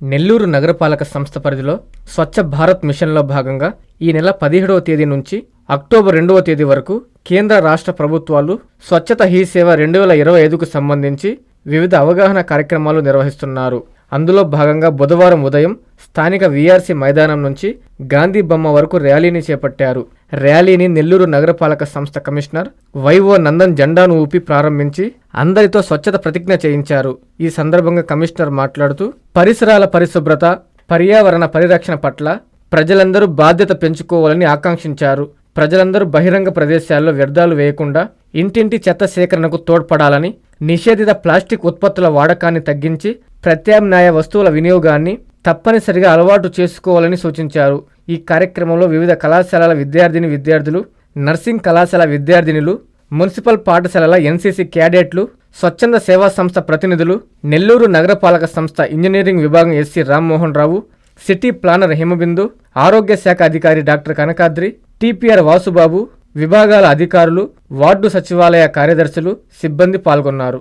నెల్లూరు నగరపాలక సంస్థ పరిధిలో స్వచ్ఛ భారత్ మిషన్లో భాగంగా ఈ నెల పదిహేడవ తేదీ నుంచి అక్టోబర్ రెండవ తేదీ వరకు కేంద్ర రాష్ట్ర ప్రభుత్వాలు స్వచ్ఛత హీ సేవ రెండు వేల ఇరవై ఐదుకు సంబంధించి వివిధ అవగాహన కార్యక్రమాలు నిర్వహిస్తున్నారు. అందులో భాగంగా బుధవారం ఉదయం స్థానిక వీఆర్సీ మైదానం నుంచి గాంధీ బొమ్మ వరకు ర్యాలీని చేపట్టారు. ర్యాలీని నెల్లూరు నగరపాలక సంస్థ కమిషనర్ వైఓ నందన్ జెండాను ఊపి ప్రారంభించి అందరితో స్వచ్ఛత ప్రతిజ్ఞ చేయించారు. ఈ సందర్భంగా కమిషనర్ మాట్లాడుతూ పరిసరాల పరిశుభ్రత పర్యావరణ పరిరక్షణ పట్ల ప్రజలందరూ బాధ్యత పెంచుకోవాలని ఆకాంక్షించారు. ప్రజలందరూ బహిరంగ ప్రదేశాల్లో వ్యర్థాలు వేయకుండా ఇంటింటి చెత్త సేకరణకు తోడ్పడాలని నిషేధిత ప్లాస్టిక్ ఉత్పత్తుల వాడకాన్ని తగ్గించి ప్రత్యామ్నాయ వస్తువుల వినియోగాన్ని తప్పనిసరిగా అలవాటు చేసుకోవాలని సూచించారు. ఈ కార్యక్రమంలో వివిధ కళాశాలల విద్యార్థిని విద్యార్థులు నర్సింగ్ కళాశాల విద్యార్థినులు మున్సిపల్ పాఠశాలల ఎన్సీసీ క్యాడెట్లు స్వచ్ఛంద సేవా సంస్థ ప్రతినిధులు నెల్లూరు నగరపాలక సంస్థ ఇంజనీరింగ్ విభాగం SE Rammohan Rao city planner Himabindu ఆరోగ్య శాఖ అధికారి డాక్టర్ కనకాద్రి టీపీఆర్ వాసుబాబు విభాగాల అధికారులు వార్డు సచివాలయ కార్యదర్శులు సిబ్బంది పాల్గొన్నారు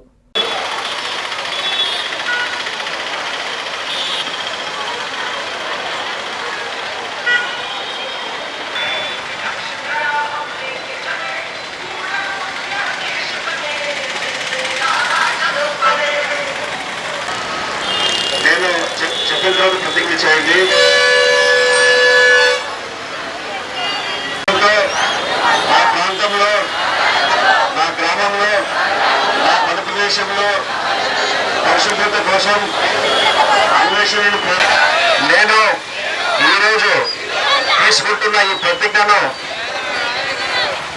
నేను చె- చెప్పిన తర్వాత ప్రతిజ్ఞ చేయండి. నా ప్రాంతంలో నా గ్రామంలో నా పని ప్రదేశంలో పరిశుభ్రత కోసం అన్వేషణను నేను ఈరోజు తీసుకుంటున్న ఈ ప్రతిజ్ఞను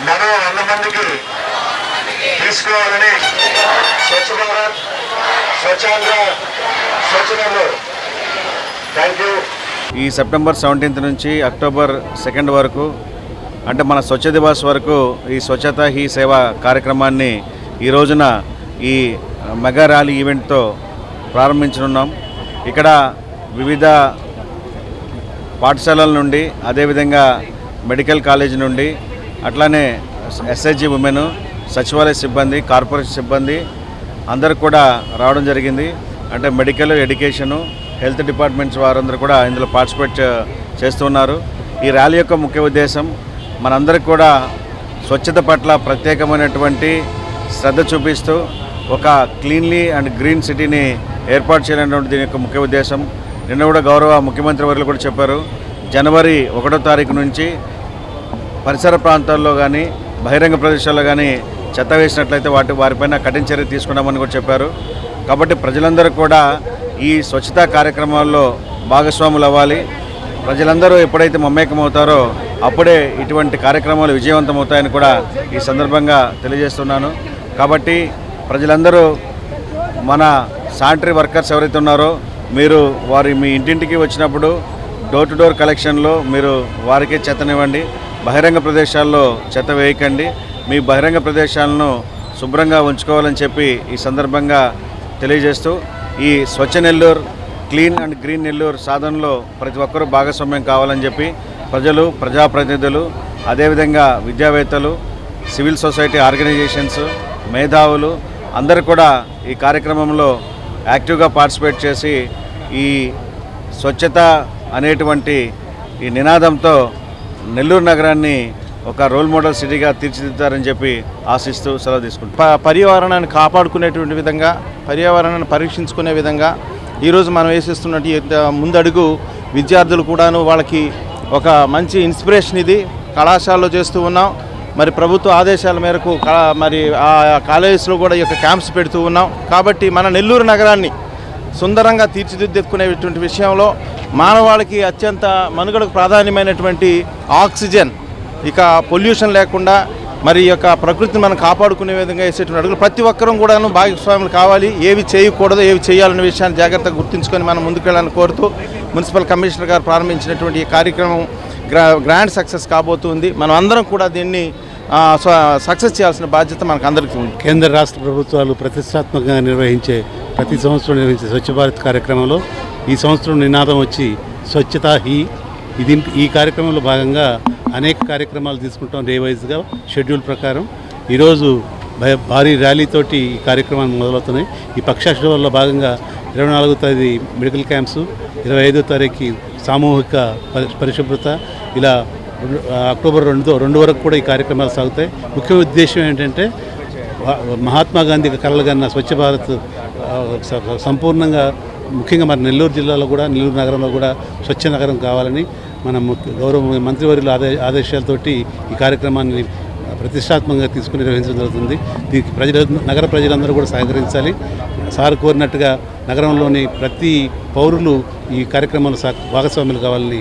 మరో వంద మందికి తీసుకోవాలని స్వచ్ఛ భారత్ స్వచ్ఛాంధ్ర స్వచ్ఛనలో ఈ సెప్టెంబర్ సెవెంటీన్త్ నుంచి అక్టోబర్ సెకండ్ వరకు అంటే మన స్వచ్ఛ దివాస్ వరకు ఈ స్వచ్ఛత హీ సేవ కార్యక్రమాన్ని ఈ రోజున ఈ మెగా ర్యాలీ ఈవెంట్తో ప్రారంభించనున్నాం. ఇక్కడ వివిధ పాఠశాలల నుండి అదేవిధంగా మెడికల్ కాలేజ్ నుండి అట్లానే ఎస్ఐజి ఉమెన్ సచివాలయ సిబ్బంది కార్పొరేషన్ సిబ్బంది అందరు కూడా రావడం జరిగింది. అంటే మెడికల్ ఎడ్యుకేషను హెల్త్ డిపార్ట్మెంట్స్ వారందరూ కూడా ఇందులో పార్టిసిపేట్ చేస్తున్నారు. ఈ ర్యాలీ యొక్క ముఖ్య ఉద్దేశం మనందరికి కూడా స్వచ్ఛత పట్ల ప్రత్యేకమైనటువంటి శ్రద్ధ చూపిస్తూ ఒక క్లీన్లీ అండ్ గ్రీన్ సిటీని ఏర్పాటు చేయాలనేటువంటి దీని యొక్క ముఖ్య ఉద్దేశం. నిన్న కూడా గౌరవ ముఖ్యమంత్రి వర్యులు కూడా చెప్పారు. జనవరి ఒకటో తారీఖు నుంచి పరిసర ప్రాంతాల్లో కానీ బహిరంగ ప్రదేశాల్లో కానీ చెత్త వేసినట్లయితే వాటి వారిపైన కఠిన చర్య తీసుకున్నామని కూడా చెప్పారు. కాబట్టి ప్రజలందరూ కూడా ఈ స్వచ్ఛతా కార్యక్రమాల్లో భాగస్వాములు అవ్వాలి. ప్రజలందరూ ఎప్పుడైతే మమేకమవుతారో అప్పుడే ఇటువంటి కార్యక్రమాలు విజయవంతమవుతాయని కూడా ఈ సందర్భంగా తెలియజేస్తున్నాను. కాబట్టి ప్రజలందరూ మన శానిటరీ వర్కర్స్ ఎవరైతే ఉన్నారో మీరు వారి మీ ఇంటింటికి వచ్చినప్పుడు డోర్ టు డోర్ కలెక్షన్లో మీరు వారికే చెత్తనివ్వండి. బహిరంగ ప్రదేశాల్లో చెత్త వేయకండి. మీ బహిరంగ ప్రదేశాలను శుభ్రంగా ఉంచుకోవాలని చెప్పి ఈ సందర్భంగా తెలియజేస్తూ ఈ Swachh Nellore clean and green Nellore సాధనలో ప్రతి ఒక్కరూ భాగస్వామ్యం కావాలని చెప్పి ప్రజలు ప్రజాప్రతినిధులు అదేవిధంగా విద్యావేత్తలు సివిల్ సొసైటీ ఆర్గనైజేషన్స్ మేధావులు అందరూ కూడా ఈ కార్యక్రమంలో యాక్టివ్గా పార్టిసిపేట్ చేసి ఈ స్వచ్ఛత అనేటువంటి ఈ నినాదంతో నెల్లూరు నగరాన్ని ఒక రోల్ మోడల్ సిటీగా తీర్చిదిద్దారని చెప్పి ఆశిస్తూ సెలవు తీసుకుంటాం పర్యావరణాన్ని కాపాడుకునేటువంటి విధంగా పర్యావరణాన్ని పరీక్షించుకునే విధంగా ఈరోజు మనం వేసిస్తున్నట్టు ముందడుగు విద్యార్థులు కూడాను వాళ్ళకి ఒక మంచి ఇన్స్పిరేషన్ ఇది. కళాశాలలో చేస్తూ ఉన్నాం. మరి ప్రభుత్వ ఆదేశాల మేరకు మరి ఆ కాలేజెస్లో కూడా ఈ యొక్క క్యాంప్స్ పెడుతూ ఉన్నాం. కాబట్టి మన నెల్లూరు నగరాన్ని సుందరంగా తీర్చిదిద్దుకునేటువంటి విషయంలో మానవాళికి అత్యంత మనుగడకు ప్రాధాన్యమైనటువంటి ఆక్సిజన్ ఇక పొల్యూషన్ లేకుండా మరి యొక్క ప్రకృతిని మనం కాపాడుకునే విధంగా వేసేటువంటి అడుగులు ప్రతి ఒక్కరూ కూడాను భాగస్వాములు కావాలి. ఏవి చేయకూడదు ఏవి చేయాలనే విషయాన్ని జాగ్రత్తగా గుర్తుంచుకొని మనం ముందుకెళ్ళాలని కోరుతూ మున్సిపల్ కమిషనర్ గారు ప్రారంభించినటువంటి ఈ కార్యక్రమం గ్రా గ్రాండ్ సక్సెస్ కాబోతుంది. మనం అందరం కూడా దీన్ని సక్సెస్ చేయాల్సిన బాధ్యత మనకు అందరికీ ఉంది. కేంద్ర రాష్ట్ర ప్రభుత్వాలు ప్రతిష్టాత్మకంగా నిర్వహించే ప్రతి సంవత్సరం నిర్వహించే స్వచ్ఛ భారత్ కార్యక్రమంలో ఈ సంవత్సరం నినాదం వచ్చి స్వచ్ఛత హీ ఇది ఈ కార్యక్రమంలో భాగంగా అనేక కార్యక్రమాలు తీసుకుంటాం డే వైజ్గా షెడ్యూల్ ప్రకారం. ఈరోజు భయ- భారీ ర్యాలీతోటి ఈ కార్యక్రమాలు మొదలవుతున్నాయి. ఈ పక్షాశ్రమంలో భాగంగా ఇరవై నాలుగో తేదీ మెడికల్ క్యాంప్స్ ఇరవై ఐదో తారీఖు సామూహిక పరి పరిశుభ్రత ఇలా అక్టోబర్ రెండుతో రెండు వరకు కూడా ఈ కార్యక్రమాలు సాగుతాయి. ముఖ్య ఉద్దేశం ఏంటంటే మహాత్మా గాంధీ కలలుగన్న స్వచ్ఛ భారత్ సంపూర్ణంగా ముఖ్యంగా మన నెల్లూరు జిల్లాలో కూడా నెల్లూరు నగరంలో కూడా స్వచ్ఛ నగరం కావాలని మన గౌరవ మంత్రివర్యుల ఆదే ఆదేశాలతోటి ఈ కార్యక్రమాన్ని ప్రతిష్టాత్మకంగా తీసుకుని నిర్వహించడం జరుగుతుంది. దీనికి ప్రజల నగర ప్రజలందరూ కూడా సహకరించాలి. సార్ కోరినట్టుగా నగరంలోని ప్రతి పౌరులు ఈ కార్యక్రమంలో భాగస్వాములు కావాలని